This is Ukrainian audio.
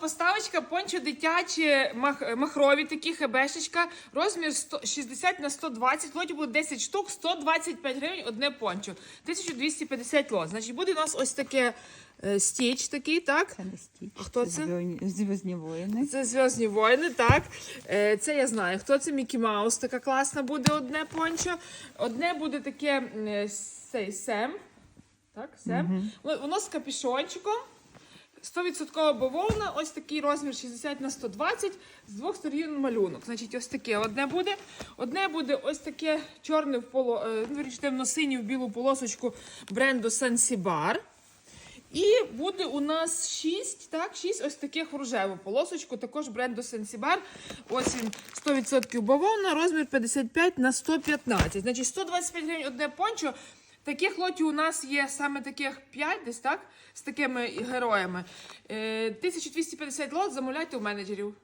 Поставочка, пончо дитячі, мах, махрові такі, хебешечка, розмір 100, 60 на 120, лоті буде 10 штук, 125 гривень одне пончо, 1250 лот. Значить, буде у нас ось таке е, стіч такий, так? Це не стіч. А хто це? Зв'язні- воїни. Це Зв'язні воїни, так. Е, Це я знаю. Хто це Мікі Маус, така класна буде одне пончо. Одне буде таке е, цей Сем. Так, Сем. Воно- Воно з капішончиком. 100% бавовна, ось такий розмір 60 на 120, з двох сторін малюнок. Значить, ось таке одне буде. Одне буде ось таке чорне в поло, е, ну, темно-синє в білу полосочку бренду Сансібар. І буде у нас 6, так, 6 ось таких в рожеву полосочку, також бренду Сенсібар. Ось він 100% бавовна, розмір 55 на 115. Значить, 125 гривень одне пончо. Таких лотів у нас є саме таких 5 десь, так? З такими героями. Е, 1250 лот замовляйте у менеджерів.